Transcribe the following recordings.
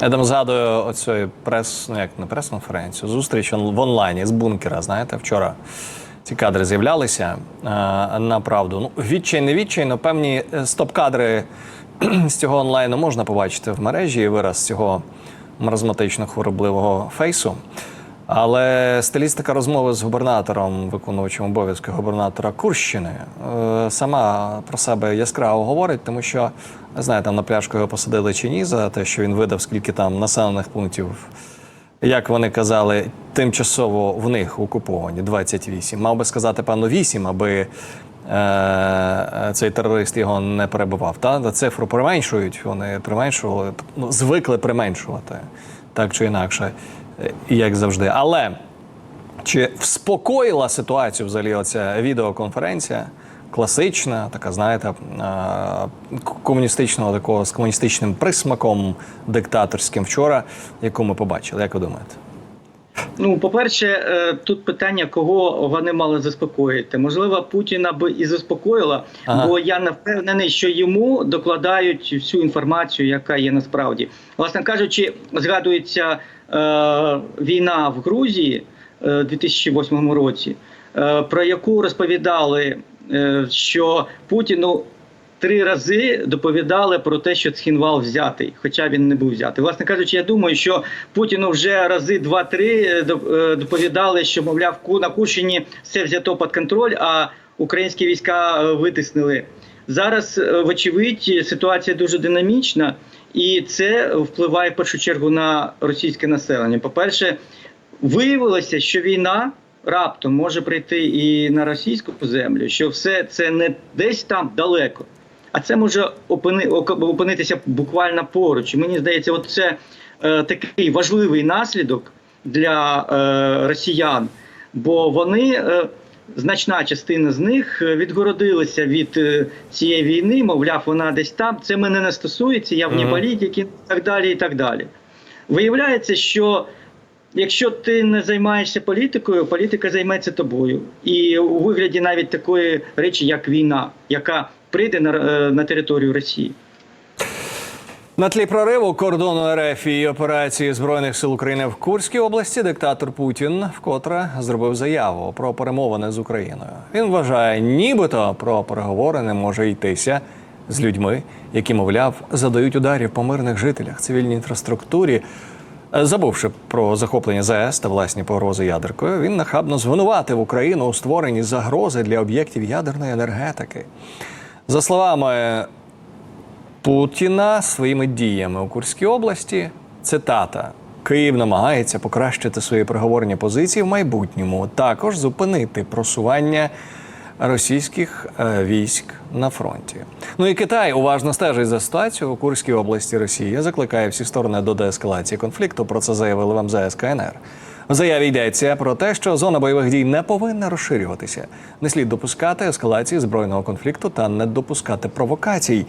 Я там згадую оцю прес, ну як не прес-конференцію, зустріч в онлайні з бункера. Знаєте, вчора ці кадри з'являлися е, на правду. Ну, відчай, не відчай, але певні е, стоп-кадри з цього онлайну можна побачити в мережі і вираз цього маразматично хворобливого фейсу. Але стилістика розмови з губернатором, виконувачем обов'язки губернатора Курщини, е, сама про себе яскраво говорить, тому що не знаю, там на пляшку його посадили чи ні за те, що він видав скільки там населених пунктів, як вони казали, тимчасово в них окуповані 28. Мав би сказати, певно, 8, аби е, цей терорист його не перебував. Та цифру применшують, вони применшували, ну, звикли применшувати так чи інакше, як завжди. Але чи вспокоїла ситуацію взагалі оця відеоконференція? Класична, така, знаєте, е, комуністичного такого з комуністичним присмаком диктаторським вчора, яку ми побачили. Як ви думаєте? Ну, по-перше, е, тут питання, кого вони мали заспокоїти. Можливо, Путіна би і заспокоїла, Ага. бо я не впевнений, що йому докладають всю інформацію, яка є насправді. Власне кажучи, згадується е, війна в Грузії е, у 2008 році, е, про яку розповідали, е, що Путіну. Три рази доповідали про те, що Цхінвал взятий, хоча він не був взятий. Власне кажучи, я думаю, що Путіну вже рази два-три е, до- е, доповідали, що мовляв, на Курщині все взято під контроль, а українські війська е, витиснили. Зараз, е, вочевидь, ситуація дуже динамічна, і це впливає в першу чергу на російське населення. По-перше, виявилося, що війна раптом може прийти і на російську землю, що все це не десь там далеко, а це може опини, опинитися буквально поруч. І мені здається, от це е, такий важливий наслідок для е, росіян, бо вони. Е, Значна частина з них е, відгородилися від е, цієї війни, мовляв, вона десь там. Це мене не стосується, я Мгм. політики, і так далі. І так далі. Виявляється, що якщо ти не займаєшся політикою, політика займеться тобою. І у вигляді навіть такої речі, як війна, яка прийде на, е, на територію Росії. На тлі прориву кордону РФ і операції збройних сил України в Курській області диктатор Путін вкотре зробив заяву про перемовини з Україною. Він вважає, нібито про переговори не може йтися з людьми, які, мовляв, задають ударів по мирних жителях, цивільній інфраструктурі. Забувши про захоплення ЗАЕС та власні погрози ядеркою, він нахабно звинуватив Україну у створенні загрози для об'єктів ядерної енергетики. За словами Путіна своїми діями у Курській області. Цитата. Київ намагається покращити свої переговорні позиції в майбутньому, також зупинити просування російських е, військ на фронті. Ну і Китай уважно стежить за ситуацією у Курській області Росії. Закликає всі сторони до деескалації конфлікту. Про це заявили в МЗС КНР. В заяві йдеться про те, що зона бойових дій не повинна розширюватися. Не слід допускати ескалації збройного конфлікту та не допускати провокацій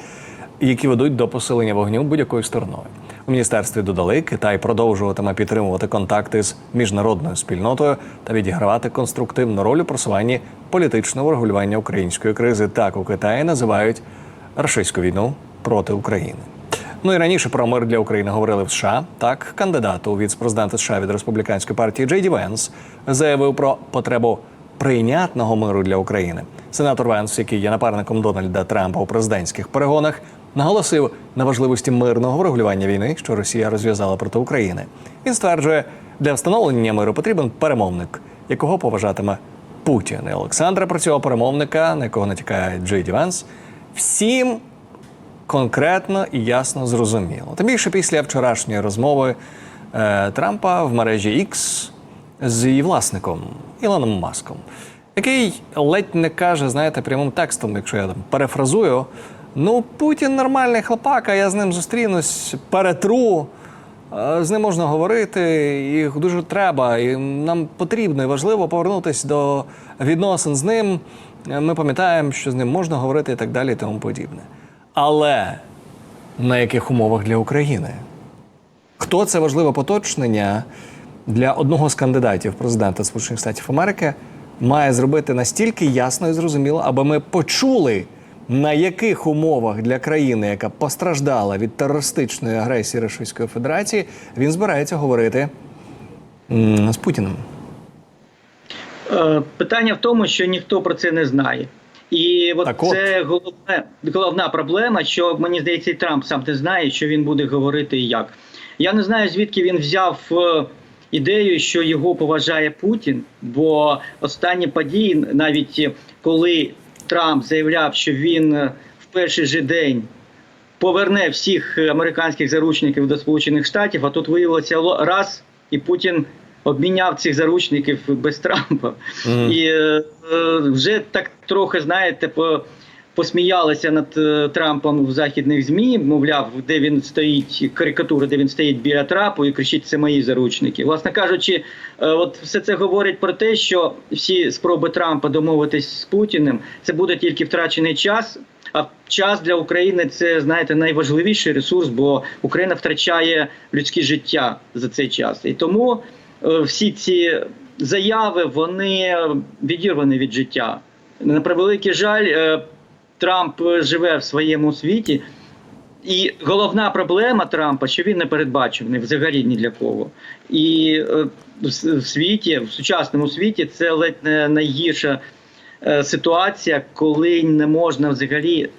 які ведуть до посилення вогню будь-якою стороною. У міністерстві додали, Китай продовжуватиме підтримувати контакти з міжнародною спільнотою та відігравати конструктивну роль у просуванні політичного врегулювання української кризи. Так у Китаї називають рашистську війну проти України. Ну і раніше про мир для України говорили в США. Так, кандидат у віцпрезидента США від республіканської партії Джей Ді Венс заявив про потребу прийнятного миру для України. Сенатор Венс, який є напарником Дональда Трампа у президентських перегонах, наголосив на важливості мирного врегулювання війни, що Росія розв'язала проти України. Він стверджує, для встановлення миру потрібен перемовник, якого поважатиме Путін. І Олександра про цього перемовника, на якого натякає Джей Ді Венс, всім конкретно і ясно зрозуміло. Тим більше після вчорашньої розмови е, Трампа в мережі X з її власником Ілоном Маском, який ледь не каже, знаєте, прямим текстом, якщо я там перефразую. Ну, Путін нормальний хлопак, а я з ним зустрінусь, перетру. е, З ним можна говорити, і дуже треба. І нам потрібно і важливо повернутися до відносин з ним. Е, Ми пам'ятаємо, що з ним можна говорити і так далі, і тому подібне. Але на яких умовах для України? Хто це важливе поточнення для одного з кандидатів президента Сполучених Штатів Америки має зробити настільки ясно і зрозуміло, аби ми почули на яких умовах для країни, яка постраждала від терористичної агресії Російської Федерації, він збирається говорити з Путіним. Е, Питання в тому, що ніхто про це не знає. І от Так от. це головне, головна проблема, що мені здається, і Трамп сам не знає, що він буде говорити і як. Я не знаю, звідки він взяв е, ідею, що його поважає Путін, бо останні події, навіть коли Трамп заявляв, що він е, в перший же день поверне всіх американських заручників до Сполучених Штатів, а тут виявилося ло- раз, і Путін обміняв цих заручників без Трампа. Мгм. І е, е, вже так трохи, знаєте, по, посміялися над е, Трампом в західних ЗМІ, мовляв, де він стоїть, карикатура, де він стоїть біля трапу і кричить, це мої заручники. Власне кажучи, е, от все це говорить про те, що всі спроби Трампа домовитись з Путіним, це буде тільки втрачений час. А час для України це знаєте найважливіший ресурс, бо Україна втрачає людське життя за цей час. І тому е, всі ці заяви вони відірвані від життя. На превеликий жаль, Трамп живе в своєму світі. І головна проблема Трампа, що він не передбачений взагалі ні для кого. І е, в світі, в сучасному світі, це ледь не найгірша е, ситуація, коли не можна взагалі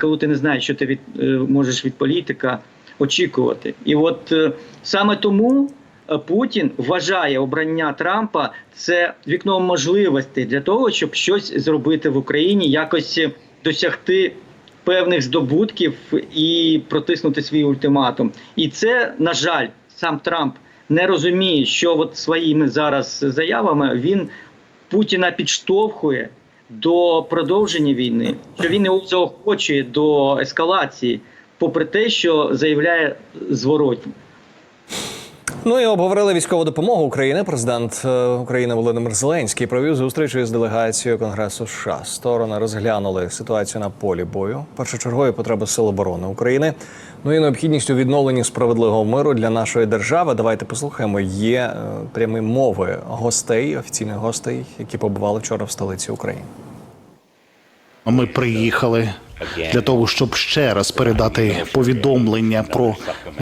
коли ти не знаєш, що ти від е, можеш від політика очікувати. І от е, саме тому е, Путін вважає обрання Трампа це вікном можливостей для того, щоб щось зробити в Україні, якось е, досягти певних здобутків і протиснути свій ультиматум. І це, на жаль, сам Трамп не розуміє, що от своїми зараз заявами він Путіна підштовхує до продовження війни, що він його заохочує до ескалації, попри те, що заявляє зворотні. Ну і обговорили військову допомогу України. Президент е, України Володимир Зеленський провів зустріч із делегацією Конгресу США. Сторони розглянули ситуацію на полі бою, першочергові потреби сил оборони України. Ну і необхідність у відновленні справедливого миру для нашої держави. Давайте послухаємо. Є е, прямі мови гостей, офіційних гостей, які побували вчора в столиці України. Ми приїхали для того, щоб ще раз передати повідомлення про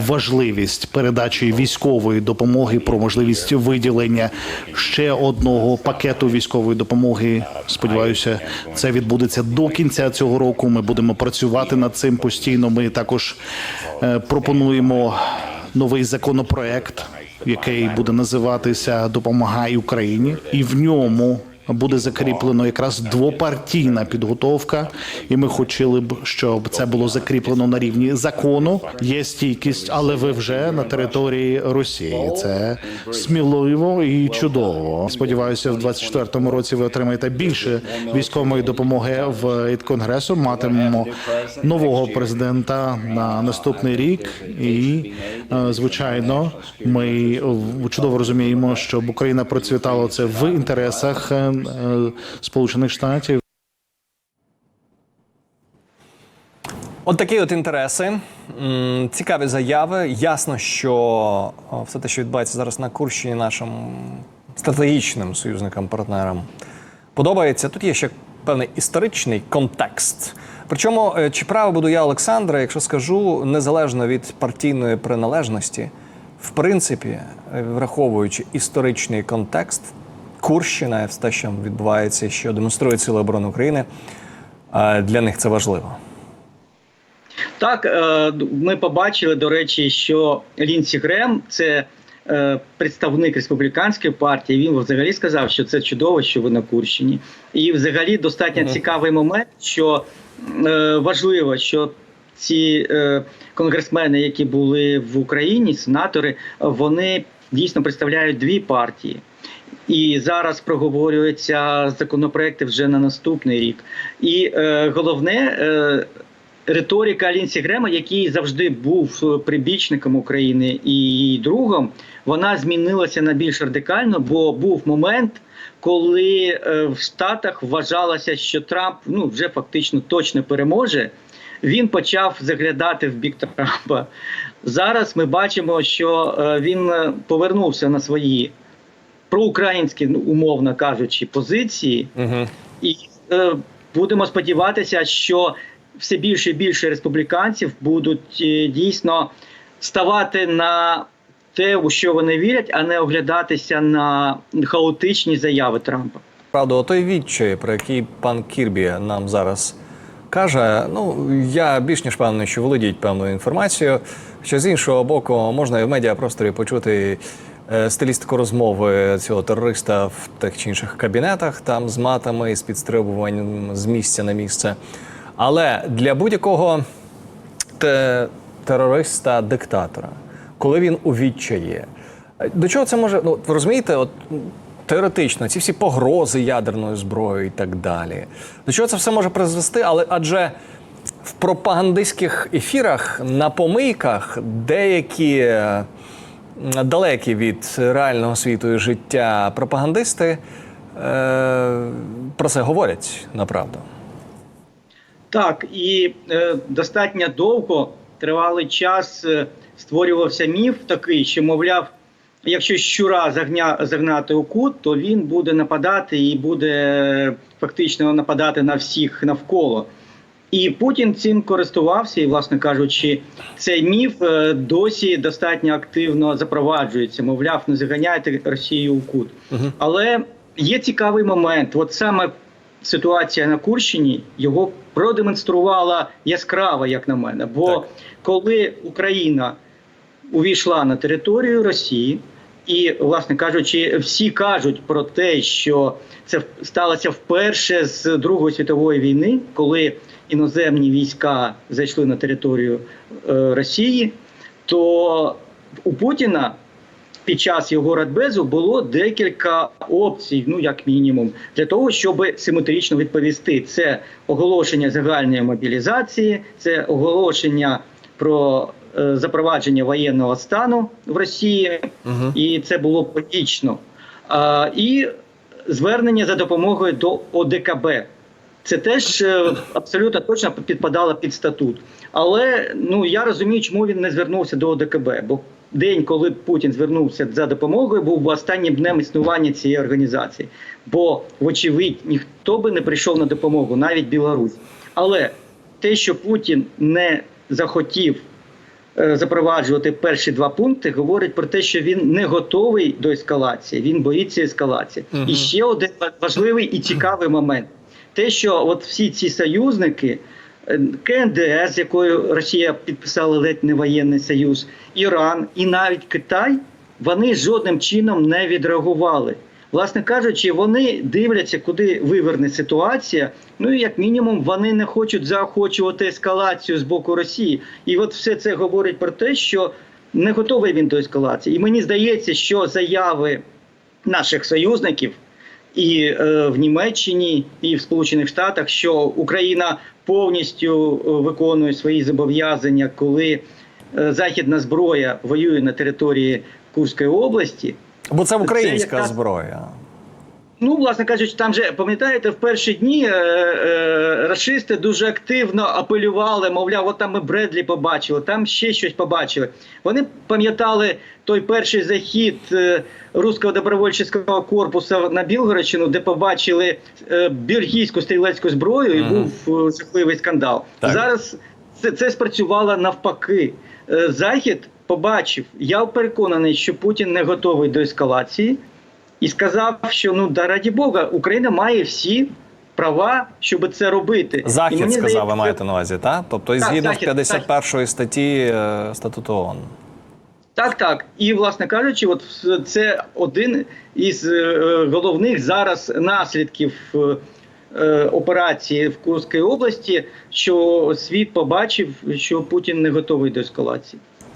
важливість передачі військової допомоги, про можливість виділення ще одного пакету військової допомоги. Сподіваюся, це відбудеться до кінця цього року. Ми будемо працювати над цим постійно. Ми також е, пропонуємо новий законопроект, який буде називатися Допомагай Україні, і в ньому буде закріплено якраз двопартійна підготовка, і ми хотіли б, щоб це було закріплено на рівні закону. Є стійкість, але ви вже на території Росії. Це сміливо і чудово. Сподіваюся, в 24-му році ви отримаєте більше військової допомоги в конгресу. Матимемо нового президента на наступний рік, і е, звичайно, ми е, чудово розуміємо, щоб Україна процвітала це в інтересах е, е, Сполучених Штатів. От такі от інтереси, цікаві заяви. Ясно, що все те, що відбувається зараз на Курщині, нашим стратегічним союзникам, партнерам, подобається. Тут є ще певний історичний контекст. Причому, е, чи право буду я, Олександра, якщо скажу незалежно від партійної приналежності, в принципі, е, враховуючи історичний контекст, Курщина, і все те, що відбувається, що демонструє Сили оборони України, е, для них це важливо. Так, е, ми побачили, до речі, що Лінсі Грем це е, представник республіканської партії. Він взагалі сказав, що це чудово, що ви на Курщині. І взагалі достатньо Мгм. цікавий момент, що важливо, що ці конгресмени, які були в Україні, сенатори, вони дійсно представляють дві партії. І зараз проговорюються законопроекти вже на наступний рік. І е, головне. Е, Риторика Лінсі Грема, який завжди був прибічником України і її другом, вона змінилася на більш радикально, бо був момент, коли е, в Штатах вважалося, що Трамп ну вже фактично точно переможе. Він почав заглядати в бік Трампа. Зараз ми бачимо, що е, він е, повернувся на свої проукраїнські, ну, умовно кажучи, позиції. Угу. І е, будемо сподіватися, що все більше і більше республіканців будуть е, дійсно ставати на те, у що вони вірять, а не оглядатися на хаотичні заяви Трампа. Правда, той відчай, про який пан Кірбі нам зараз каже, ну я більш ніж певний, що володіють певною інформацією. Що з іншого боку, можна і в медіапросторі почути стилістику розмови цього терориста в тих чи інших кабінетах, там з матами, з підстрибуванням з місця на місце. Але для будь-якого те- терориста, диктатора, коли він у відчаї. До чого це може? Ну розумієте, от теоретично, ці всі погрози ядерною зброєю і так далі. До чого це все може призвести? Але адже в пропагандистських ефірах на помийках деякі е, далекі від реального світу і життя пропагандисти е, про це говорять направду. Так, і е, достатньо довго тривалий час е, створювався міф такий, що, мовляв, якщо щура загня, загнати у кут, то він буде нападати і буде е, фактично нападати на всіх навколо. І Путін цим користувався, і, власне кажучи, цей міф е, досі достатньо активно запроваджується. Мовляв, не заганяйте Росію у кут. Але є цікавий момент. От саме ситуація на Курщині його продемонструвала яскраво, як на мене. Бо Так. коли Україна увійшла на територію Росії, і, власне кажучи, всі кажуть про те, що це сталося вперше з Другої світової війни, коли іноземні війська зайшли на територію е, Росії, то у Путіна під час його радбезу було декілька опцій, ну як мінімум, для того, щоб симетрично відповісти. Це оголошення загальної мобілізації, це оголошення про е, запровадження воєнного стану в Росії, Мгм. і це було б логічно. І звернення за допомогою до ОДКБ. Це теж е, абсолютно точно підпадало під статут. Але ну я розумію, чому він не звернувся до ОДКБ. Бо день, коли Путін звернувся за допомогою, був останнім днем існування цієї організації. Бо, вочевидь, ніхто би не прийшов на допомогу, навіть Білорусь. Але те, що Путін не захотів е, запроваджувати перші два пункти, говорить про те, що він не готовий до ескалації, він боїться ескалації. Мгм. І ще один важливий і цікавий момент: те, що от всі ці союзники. е, КНДР, з якою Росія підписала ледь не воєнний союз, Іран і навіть Китай, вони жодним чином не відреагували. Власне кажучи, вони дивляться, куди виверне ситуація. Ну і як мінімум, вони не хочуть заохочувати ескалацію з боку Росії. І от все це говорить про те, що не готовий він до ескалації. І мені здається, що заяви наших союзників і е, в Німеччині, і в Сполучених Штатах, що Україна повністю е, виконує свої зобов'язання, коли е, західна зброя воює на території Курської області. Бо це українська якраз- зброя. Ну, власне кажучи, там же пам'ятаєте, в перші дні е, е, расисти дуже активно апелювали, мовляв, от там ми Бредлі побачили, там ще щось побачили. Вони пам'ятали той перший захід е, руського добровольчого корпусу на Білгородщину, де побачили е, бельгійську стрілецьку зброю, і Мгм. був е, жахливий скандал. Так. Зараз це, це спрацювало навпаки. Е, Захід побачив. Я переконаний, що Путін не готовий до ескалації і сказав, що ну да раді Бога, Україна має всі права, щоб це робити. І Захід мені сказав, ви маєте на увазі, так? Тобто, і Так, згідно з 51 статті е, статуту ООН. Так, так. І, власне кажучи, от це один із е, головних зараз наслідків е, операції в Курській області, що світ побачив, що Путін не готовий до ескалації.